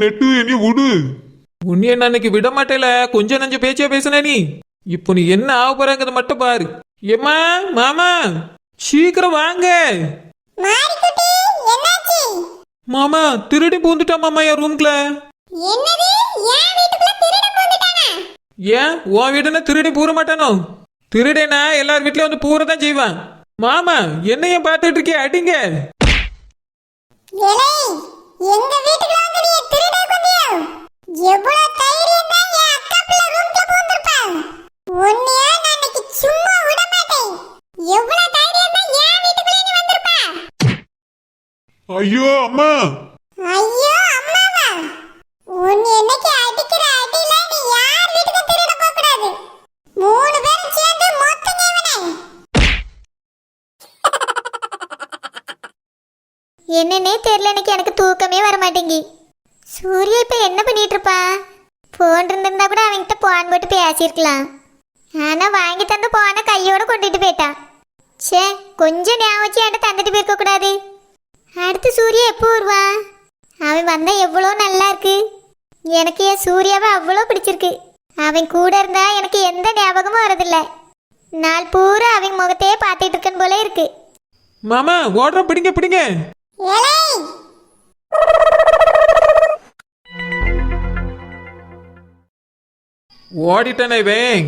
Net என்னைய விடு. உன்னைய நான் அன்னைக்கு விட மாட்டேல. கொஞ்சம் நஞ்ச பேச்சே பேசுன நீ. இப்போ நீ என்ன ஆக போறங்கிறத மட்டும் பாரு. ஏம்மா மாமா சீக்கிரம் வாங்க. மாமா திருடி பூந்துட்டான் மாமா என் என்னது? ஏன் உன் வீடுன்னா திருடி பூர மாட்டானோ? திருடேனா எல்லார் வீட்லயும் வந்து பூர தான் செய்வான். மாமா என்னைய பார்த்துட்டு இருக்கே அடிங்க ஏலே எங்க வீட்டுக்குள்ள வந்து நீ திருட கொண்டியோ எவ்வளவு தைரியம் தான் என் அக்கா பிள்ளை ரூம்ல பூந்திருப்பா உன்னைய நான் இன்னைக்கு சும்மா விட மாட்டேன் எவ்வளவு தைரியம் தான் என் வீட்டுக்குள்ள நீ வந்திருப்பா ஐயோ அம்மா. ஐயோ அம்மாவா? உன் என்னைக்கு அடிக்கிற அடியில நீ யார் வீட்டுக்கு திருட போக கூடாது மூணு பேரும் சேர்ந்து மொத்தங்க இவனை. என்னன்னே தெரியல எனக்கு எனக்கு தூக்கமே வர மாட்டேங்கி சூர்யா இப்ப என்ன பண்ணிட்டு இருப்பா போன் இருந்திருந்தா கூட அவன்கிட்ட போன் போட்டு பேசியிருக்கலாம். ஆனா வாங்கி தந்து போன கையோட கொண்டுட்டு போயிட்டான். சே கொஞ்சம் ஞாபகம் என்கிட்ட தந்துட்டு போயிருக்க கூடாது அடுத்து சூர்யா எப்போ வருவான் அவன் வந்தா எவ்வளோ நல்லா இருக்கு. எனக்கு என் சூர்யாவை அவ்வளோ பிடிச்சிருக்கு. அவன் கூட இருந்தா எனக்கு எந்த ஞாபகமும் வரதில்ல நாள் பூரா அவன் முகத்தையே பார்த்துட்டு இருக்கேன் போல இருக்கு. மாமா ஓடுற பிடிங்க பிடிங்க. ஓடிட்டானே இவன்.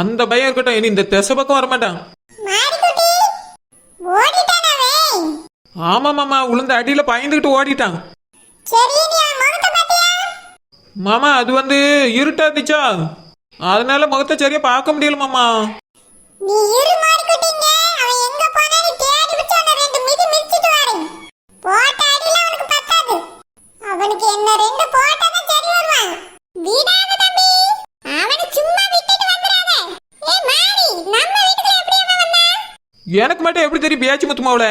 அந்த பயம் இருக்கட்டும் இனி இந்த திசை பக்கம் வரமாட்டான். ஆமா மாமா உளுந்த அடியில பயந்துகிட்டு ஓடிட்டான் மாமா அது வந்து இருட்டா இருந்துச்சா? அதனால முகத்தை சரியா பார்க்க முடியல மாமா. எனக்கு மட்டும் எப்படி தெரியும் பேச்சு முத்துமாவுல?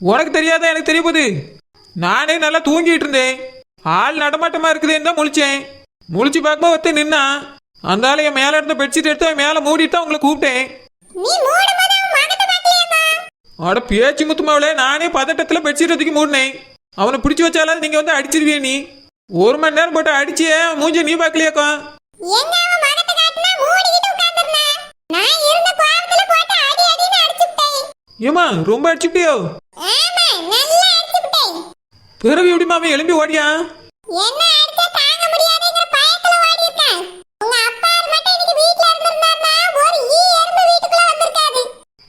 உனக்கு தெரியாதா எனக்கு தெரிய போகுது நானே நல்லா தூங்கிட்டு இருந்தேன். ஆள் நடமாட்டமா இருக்குதேன்னு தான் முழிச்சேன். முழிச்சு பார்க்கும்போது ஒருத்தன் நின்னான் அந்த ஆள் என் மேல இருந்த பெட்ஷீட் எடுத்து அவன் மேல மூடிட்டு தான் உங்களை கூப்பிட்டேன். அட பேச்சு முத்துமாவுல நானே பதட்டத்துல பெட்ஷீட் தூக்கி மூடினேன். அவனை பிடிச்சி வச்சாலும் நீங்க வந்து அடிச்சிருவியே நீ. ஒரு மணி நேரம் போட்டு அடிச்சியே மூஞ்சி நீ பார்க்கலையாக்கா எங்க அவன் முகத்தை காட்டினா மூடிக்கிட்டு உட்கார்ந்திருந்தான் நான் இருந்த கோவத்துல போட்டு அடி அடின்னு அடிச்சுட்டேன் ஏமா ரொம்ப அடிச்சுட்டேன் பிறகு எப்படிமா அவன் எழும்பி ஓடியா?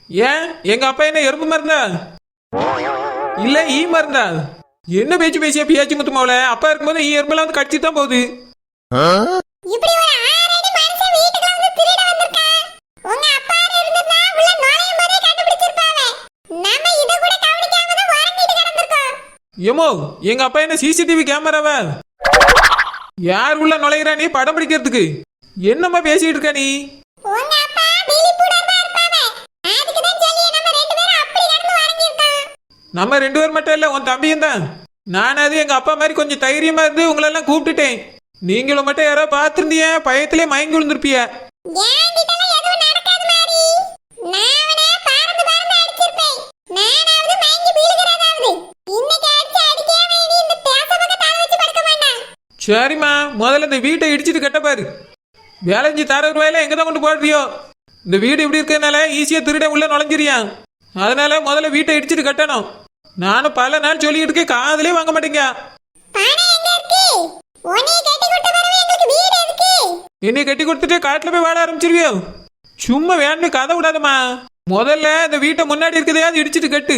ஏன்? எங்க அப்பா என்ன எறும்பு மருந்தா? இல்ல ஈ மருந்தா? என்ன பேச்சு பேசியா பேச்சு முத்துமாவுல அப்பா இருக்கும்போது ஈ எறும்பெல்லாம் வந்து கடிச்சு தான் போகுது இப்படி ஒரு ஆறடி மனுஷன் வீட்டுக்குள்ள வந்து திருட வந்திருக்கான் உங்க அப்பா இருந்திருந்தா உள்ள நுழையும் போதே கண்டுபிடிச்சிருப்பாங்க நம்ம இத கூட கவனிக்காம தான் உறங்கிட்டு ஏமோ எங்க அப்பா என்ன சிசிடிவி கேமராவா? யார் உள்ள நுழையிறா நீ படம் பிடிக்கிறதுக்கு? என்னம்மா பேசிட்டு இருக்க நீ? நம்ம ரெண்டு பேர் மட்டும் இல்ல உன் தம்பியும் தான். நானாவது எங்க அப்பா மாதிரி கொஞ்சம் தைரியமா இருந்து உங்களெல்லாம் கூப்பிட்டுட்டேன். நீங்களும் மட்டும் யாரோ பார்த்துருந்தீங்க பயத்திலே மயங்கி விழுந்திருப்பிய என்கிட்டலாம் எதுவும் நடக்காது மாறி நான் அவனை பறந்து பறந்து அடிச்சிருப்பேன் நானாவது மயங்கி வீழுகிறதாவது இன்னைக்கு அடிச்சு அடிக்காம இனி இந்த பேச பக்கம் தலை வச்சு படுக்க வேண்டாம் சரிம்மா முதல்ல இந்த வீட்டை இடிச்சிட்டு கட்ட பாரு. வேலைஞ்சி தர ரூபாயில எங்க தான் கொண்டு போடுறியோ இந்த வீடு இப்படி இருக்கிறதுனால ஈஸியா திருட உள்ள நுழைஞ்சிரியா? அதனால முதல்ல வீட்டை இடிச்சிட்டு கட்டணும். நானும் பல நாள் சொல்லிட்டு இருக்கேன் காதலே வாங்க மாட்டேங்க. என்னை கட்டி கொடுத்துட்டு காட்டுல போய் வாழ ஆரம்பிச்சிருவியோ? சும்மா வேணும்னு கதை விடாதம்மா. முதல்ல இந்த வீட்டை முன்னாடி இருக்கதையாவது இடிச்சிட்டு கட்டு.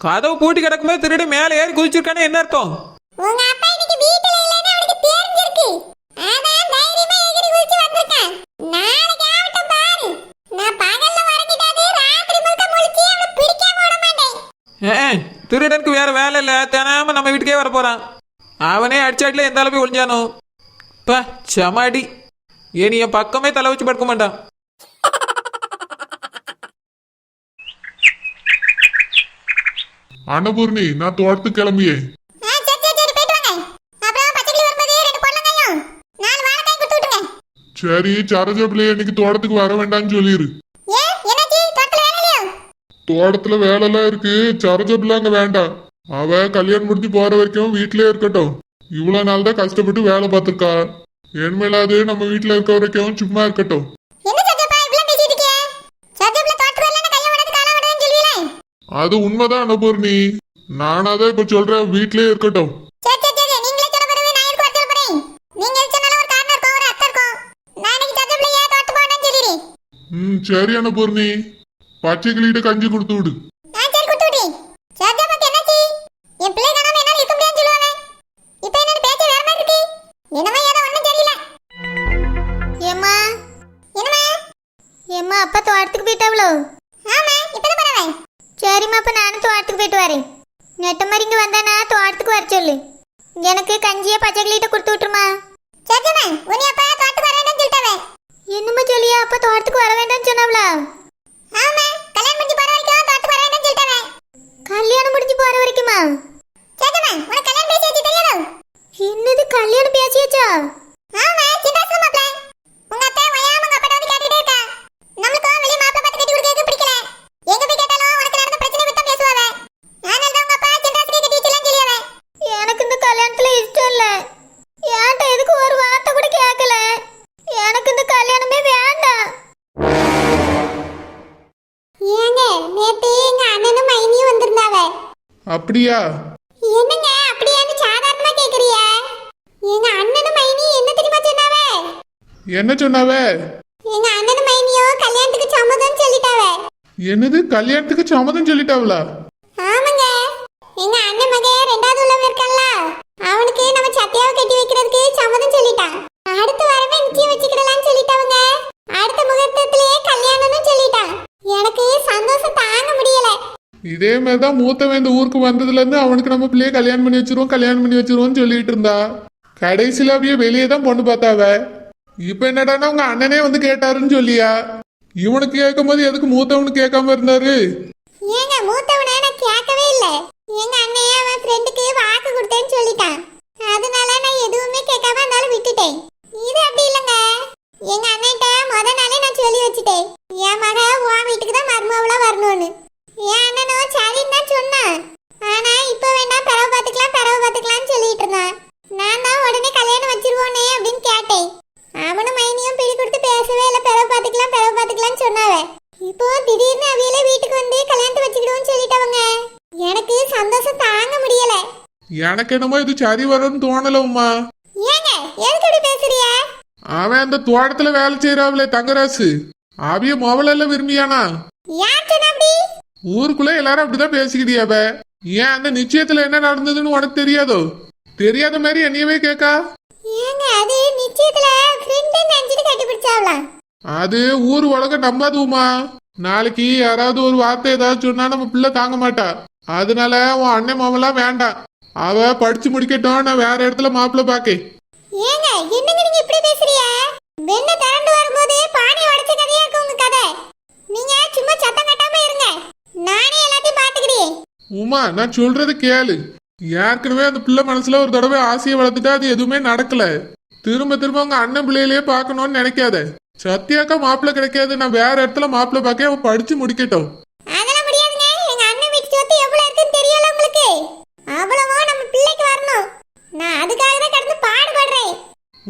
கதவு பூட்டி கிடக்கும்போது திருட மேலே ஏறி குதிச்சிருக்கானே என்ன அர்த்தம் உங்க அப்பா இன்னைக்கு வீட்டுல இல்லைன்னு அவனுக்கு தெரிஞ்சிருக்கு அதான் தைரியமா எகிரி குதிச்சு வந்திருக்கான் நாளைக்கு ஆகட்டும் பாரு நான் பகல்ல உறங்கிட்டாது ராத்திரி முழுக்க முழிச்சு அவனை பிடிக்காம விட மாட்டேன் ஏ திருடனுக்கு வேற வேலை இல்லை. தினாம நம்ம வீட்டுக்கே வர போறான் அவனே அடிச்சாட்டில் எந்த அளவு ஒளிஞ்சானோ. பா சமாடி. ஏன் என் பக்கமே தலை வச்சு படுக்க மாட்டான். அன்னபூர்ணி நான் தோட்டத்துக்கு கிளம்பியே. சரி, சரோஜா பிள்ளைய இன்னைக்கு தோட்டத்துக்கு வர வேண்டாம்னு சொல்லிரு ஏன், என்னாச்சு? தோட்டத்துல வேலை இல்லையோ? தோட்டத்துல வேலைலாம் இருக்கு. சரோஜா பிள்ளை அங்க வேண்டாம். அவ கல்யாணம் முடிஞ்சு போற வரைக்கும் வீட்லயே இருக்கட்டும். இவ்வளவு நாள் தான் கஷ்டப்பட்டு வேலை பார்த்திருக்கா. இனிமேலாவது நம்ம வீட்டுல இருக்க வரைக்கும் சும்மா இருக்கட்டும். அது உண்மைதான் அனுபூர்ணி. நானாதான் இப்ப சொல்றேன் வீட்லயே இருக்கட்டும். நான் நான் ம் சரி அனுபூர்ணி. பச்சை கிளிகிட்ட கஞ்சி கொடுத்து விடு. என்னமோ அப்பா தோட்டத்துக்கு போயிட்டாவளோ? ஆமா இப்பதான் பரவாயில்ல சரிம்மா அப்ப நானும் தோட்டத்துக்கு போயிட்டு வரேன். நெட்ட மாதிரி இங்க வந்தானா தோட்டத்துக்கு வர சொல்லு. எனக்கு கஞ்சியை பச்சை கிளிட்ட கொடுத்து விட்டுருமா? சத்யமா உன்னை அப்பா தோட்டு வர வேண்டாம்னு சொல்லிட்டாவே என்னம்மா சொல்லியா அப்பா தோட்டத்துக்கு வர வேண்டாம்னு சொன்னாவளா? ஆமா கல்யாணம் முடிஞ்சு போற வரைக்கும் தோட்டு வர வேண்டாம்னு சொல்லிட்டாவே கல்யாணம் முடிஞ்சு போற வரைக்குமா? சத்யமா உனக்கு கல்யாணம் பேசி வச்சு தெரியாதோ? என்னது கல்யாணம் பேசியாச்சா ஆமா சிந்தாசன மாப்ள உங்க அத்தை வயாம உங்க அப்பா வந்து கேட்டுட்டே இருக்கா நம்மளுக்கு வெளிய மாப்ள பார்த்து கட்டி கொடுக்க பிடிக்கல எங்க போய் கேட்டாலும் உனக்கு நடந்த பிரச்சனை பத்தி தான் பேசுவாவே அதனால தான் உங்க அப்பா சிந்தாசனே கட்டி வச்சலாம் சொல்லியாவே எனக்கு இந்த கல்யாணத்துல இஷ்டம் இல்ல ஏன்ட்ட எதுக்கு ஒரு வார்த்தை கூட கேட்கல எனக்கு இந்த கல்யாணமே வேண்டாம் ஏங்க நேத்து எங்க அண்ணனும் மைனியும் வந்திருந்தாவே அப்படியா? என்னங்க அப்படியான்னு சாதாரணமா கேக்குறிய? எங்க அண்ணனும் மைனியும் என்ன தெரியுமா சொன்னாவே? என்ன சொன்னாவே? எங்க அண்ணனும் மைனியும் கல்யாணத்துக்கு சம்மதம் சொல்லிட்டாவே. என்னது கல்யாணத்துக்கு சம்மதம் சொல்லிட்டாவளா ஆமாங்க எங்க அண்ணன் மகன் ரெண்டாவது உள்ளவன் இருக்கான்ல அவனுக்கு நம்ம சத்தியாவை கட்டி வைக்கிறதுக்கு சம்மதம் சொல்லிட்டான் அடுத்த வாரமே நிச்சயம் வச்சுக்கிடலாம்னு சொல்லிட்டாங்க அடுத்த முகூர்த்தத்திலேயே கல்யாணம்னு சொல்லிட்டான் எனக்கு சந்தோஷம் தாங்க முடியல இதே மாதிரி தான் மூத்தவன் இந்த ஊருக்கு வந்ததுலேருந்து அவனுக்கு நம்ம பிள்ளைய கல்யாணம் பண்ணி வச்சிருவோம் கல்யாணம் பண்ணி வச்சிருவோம்னு சொல்லிட்டு இருந்தா. கடைசியில் அப்படியே வெளியே தான் பொண்ணு பார்த்தாவ. இப்போ என்னடான்னா உங்க அண்ணனே வந்து கேட்டாருன்னு சொல்லியா? இவனுக்கு கேட்கும் போது எதுக்கு மூத்தவனுக்கு கேட்காம இருந்தாரு? ஏங்க மூத்தவனை நான் கேட்கவே இல்ல. எங்க அண்ணன் அவன் ஃப்ரெண்டுக்கு வாக்கு கொடுத்தேன்னு சொல்லிட்டான். அதனால நான் எதுவுமே கேட்காம இருந்தாலும் விட்டுட்டேன். இது அப்படி இல்லங்க. எங்க அண்ணன்ட்ட முத நாளே நான் சொல்லி வச்சுட்டேன். என் மக உன் வீட்டுக்கு தான் மருமவளா வரணும்னு. என் அண்ணனும் சரின்னு தான் சொன்னான். ஆனா இப்ப வேண்டாம் பிறவு பார்த்துக்கலாம் பிறவு பார்த்துக்கலாம்னு சொல்லிட்டு இருந்தான். நான் தான் உடனே கல்யாணம் வச்சிருவோனே அப்படின்னு கேட்டேன். அவனும் மைனியும் பிடி கொடுத்து பேசவே இல்லை. பிறவு பார்த்துக்கலாம் பிறவு பார்த்துக்கலாம்னு சொன்னாவே இப்போ திடீர்னு அவியல வீட்டுக்கு வந்து கல்யாணத்தை வச்சுக்கிடுவோம்னு சொல்லிட்டவங்க எனக்கு சந்தோஷம் தாங்க முடியல. எனக்கு என்னமோ இது சரி வரும்னு தோணல உமா. ஏங்க எதுக்கு இப்படி பேசுறிய அவன் அந்த தோட்டத்துல வேலை செய்யறாவில தங்கராசு. அவிய மொபைல் விரும்பியானா? ஊருக்குள்ள எல்லாரும் அப்படிதான் பேசிக்கிட்டியாப ஏன் அந்த நிச்சயத்துல என்ன நடந்ததுன்னு உனக்கு தெரியாதோ? தெரியாத மாதிரி என்னையவே கேக்கா? ஏங்க அது நிச்சயத்துல ஃப்ரெண்ட் நினைச்சிட்டு கட்டி பிடிச்சாவலாம் அது ஊர் உலகம் நம்பாது உமா நாளைக்கு யாராவது ஒரு வார்த்தை ஏதாவது சொன்னா நம்ம பிள்ளை தாங்க மாட்டா. அதனால உன் அண்ணன் மாமெல்லாம் வேண்டாம். அவ படிச்சு முடிக்கட்டும் நான் வேற இடத்துல மாப்பிள்ளை பாக்கேன். ஏங்க என்னங்க நீங்க இப்படி பேசுறிய வெண்ண திரண்டு வரும்போது பானை உடைச்ச கதையா இருக்கு உங்க கதை நீங்க சும்மா சத்தம் கட்டாம இருங்க நானே எல்லாத்தையும் பாத்துக்கிறேன் உமா நான் சொல்றது கேளு. ஏற்கனவே அந்த பிள்ளை மனசுல ஒரு தடவை ஆசையை வளர்த்துட்டா அது எதுவுமே நடக்கல. திரும்ப திரும்ப உங்க அண்ணன் பிள்ளையிலேயே பார்க்கணும்னு நினைக்காத. சத்யாக்கா மாப்பிள்ளை கிடைக்காது நான் வேற இடத்துல மாப்பிள்ளை பார்க்க அவன் படிச்சு முடிக்கட்டும்.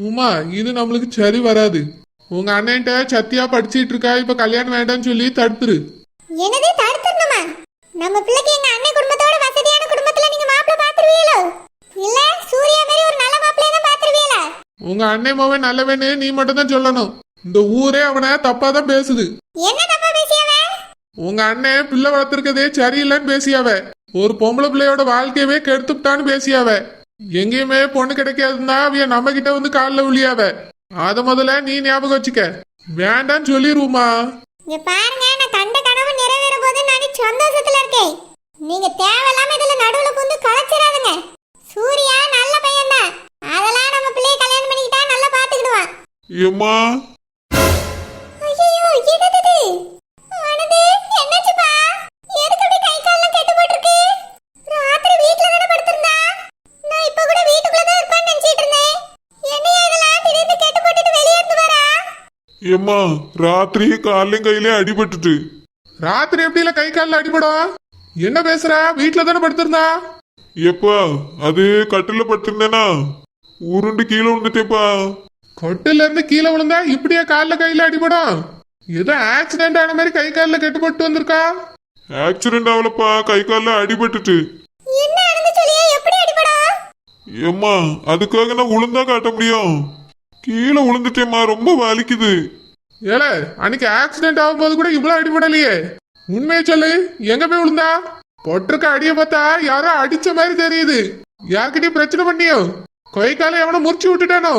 உமா இது நம்மளுக்கு சரி வராது. உங்க அண்ணன்ட்ட சத்தியா படிச்சிட்டு இருக்கா இப்ப கல்யாணம் வேண்டாம்னு சொல்லி தடுத்துரு. என்னது தடுத்துடணுமா? நம்ம பிள்ளைக்கு எங்க அண்ணன் குடும்பத்தோட வசதியான குடும்பத்துல நீங்க மாப்பிள்ளை பாத்துருவீங்களோ இல்ல சூர்யா மாதிரி ஒரு நல்ல மாப்பிள்ளைய தான் பாத்துருவீங்களா உங்க அண்ணன் மாவன் நல்லவன்னு நீ மட்டும் தான் சொல்லணும். இந்த ஊரே அவனை தப்பா தான் பேசுது. என்ன தப்பா பேசியவ? உங்க அண்ணன் பிள்ளை வளர்த்துருக்கதே சரியில்லைன்னு பேசியாவ. ஒரு பொம்பளை பிள்ளையோட வாழ்க்கையவே கெடுத்துட்டான்னு பேசியாவ. எங்கேயுமே பொண்ணு கிடைக்காதுன்னா அவிய நம்ம கிட்ட வந்து காலில் விழியாவ. அத முதல்ல நீ ஞாபகம் வச்சுக்க. வேண்டான்னு சொல்லிருவோமா? இங்க பாருங்க நான் கண்ட கனவு நிறைவேற போது நான் சந்தோஷத்துல இருக்கேன் நீங்க தேவையில்லாம இதுல நடுவுல புந்து களைச்சிடாதுங்க சூர்யா நல்ல பையன்தான் அதெல்லாம் நம்ம பிள்ளைய கல்யாணம் பண்ணிக்கிட்டா நல்லா பாத்துக்கிடுவான் ஏம்மா ஐயோ என்னது ஆனது என்னாச்சுப்பா எதுக்கு அப்படி கை கால்லாம் கெட்டு போட்டிருக்கு ராத்திரி வீட்ல தானே படுத்திருந்தா நான் இப்ப கூட வீட்டுக்குள்ள தான் இருப்பான்னு நினைச்சிட்டு இருந்தேன் என்னையா இதெல்லாம் திடீர்னு கெட்டு போட்டுட்டு வெளியே இருந்து வரா? ஏம்மா ராத்திரி காலையும் கையிலே அடிபட்டுட்டு. ராத்திரி எப்படி இல்ல கை காலில் அடிபடும்? என்ன பேசுற? வீட்டுல தானே படுத்திருந்தா? எப்பா அது கட்டில படுத்திருந்தேனா? உருண்டு கீழே விழுந்துட்டேப்பா. கொட்டுல இருந்து கீழே விழுந்தா இப்படியே கால்ல கையில அடிபடும். ஏதோ ஆக்சிடென்ட் ஆன மாதிரி கை காலில் கட்டுப்பட்டு வந்திருக்கா? ஆக்சிடென்ட் ஆகலப்பா கை காலில் அடிபட்டுட்டு. ஏம்மா அதுக்காக நான் உளுந்தா காட்ட முடியும். கீழே விழுந்துட்டேம்மா ரொம்ப வலிக்குது. ஏல அன்னைக்கு ஆக்சிடென்ட் ஆகும்போது கூட இவ்வளவு அடிபடலையே. உண்மையை சொல்லு எங்க போய் விழுந்தா பொட்டிருக்க அடிய பார்த்தா யாரோ அடிச்ச மாதிரி தெரியுது. யார்கிட்டயும் பிரச்சனை பண்ணியோ? கை காலை எவனோ முறிச்சு விட்டுட்டானோ?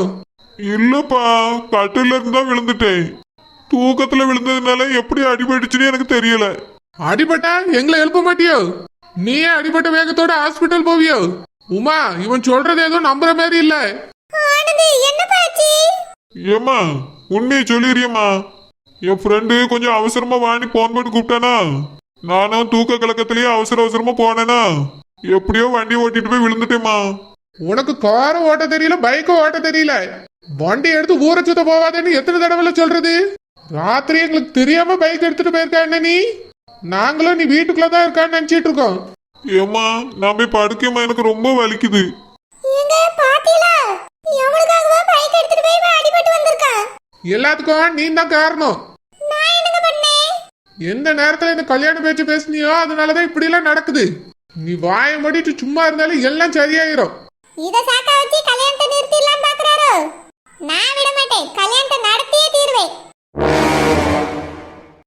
இல்லப்பா கட்டில இருந்தா விழுந்துட்டேன். தூக்கத்துல விழுந்ததுனால எப்படி அடிபட்டுச்சுன்னு எனக்கு தெரியல. அடிபட்டா? எங்களை எழுப்ப மாட்டியோ? நீயே அடிபட்ட வேகத்தோட ஹாஸ்பிட்டல் போவியோ? உமா இவன் சொல்றது ஏதோ நம்புற மாதிரி இல்ல. ஆனந்தி என்ன பாச்சு? ஏம்மா உண்மையை சொல்லிடுறியம்மா. என் ஃப்ரெண்டு கொஞ்சம் அவசரமா வாணி போன் போட்டு கூப்பிட்டானா? நானும் தூக்க கலக்கத்திலேயே அவசர அவசரமா போனேனா? எப்படியோ வண்டி ஓட்டிட்டு போய் விழுந்துட்டேம்மா. உனக்கு காரும் ஓட்ட தெரியல பைக்கும் ஓட்ட தெரியல. வண்டி எடுத்து ஊரை சுத்த போவாதேன்னு எத்தனை தடவை சொல்றது? ராத்திரி எங்களுக்கு தெரியாம பைக் எடுத்துட்டு போயிருக்கா என்ன நீ? நாங்களும் நீ வீட்டுக்குள்ள தான் இருக்கான்னு நினைச்சிட்டு இருக்கோம். ஏம்மா நான் போய் படுக்கேம்மா எனக்கு ரொம்ப வலிக்குது. எங்க பாத்தீங்களா? எவனுக்காகவா பைக் எடுத்துட்டு போய் இவன் அடிபட்டு வந்திருக்கான் எல்லாத்துக்கும் நீ தான் காரணம். நான் என்னங்க பண்ணேன்? எந்த நேரத்துல இந்த கல்யாண பேச்சு பேசுனியோ அதனாலதான் இப்படி எல்லாம் நடக்குது. நீ வாயை மூடிட்டு சும்மா இருந்தாலும் எல்லாம் சரியாயிரும். இத சாக்கா வச்சு கல்யாணத்தை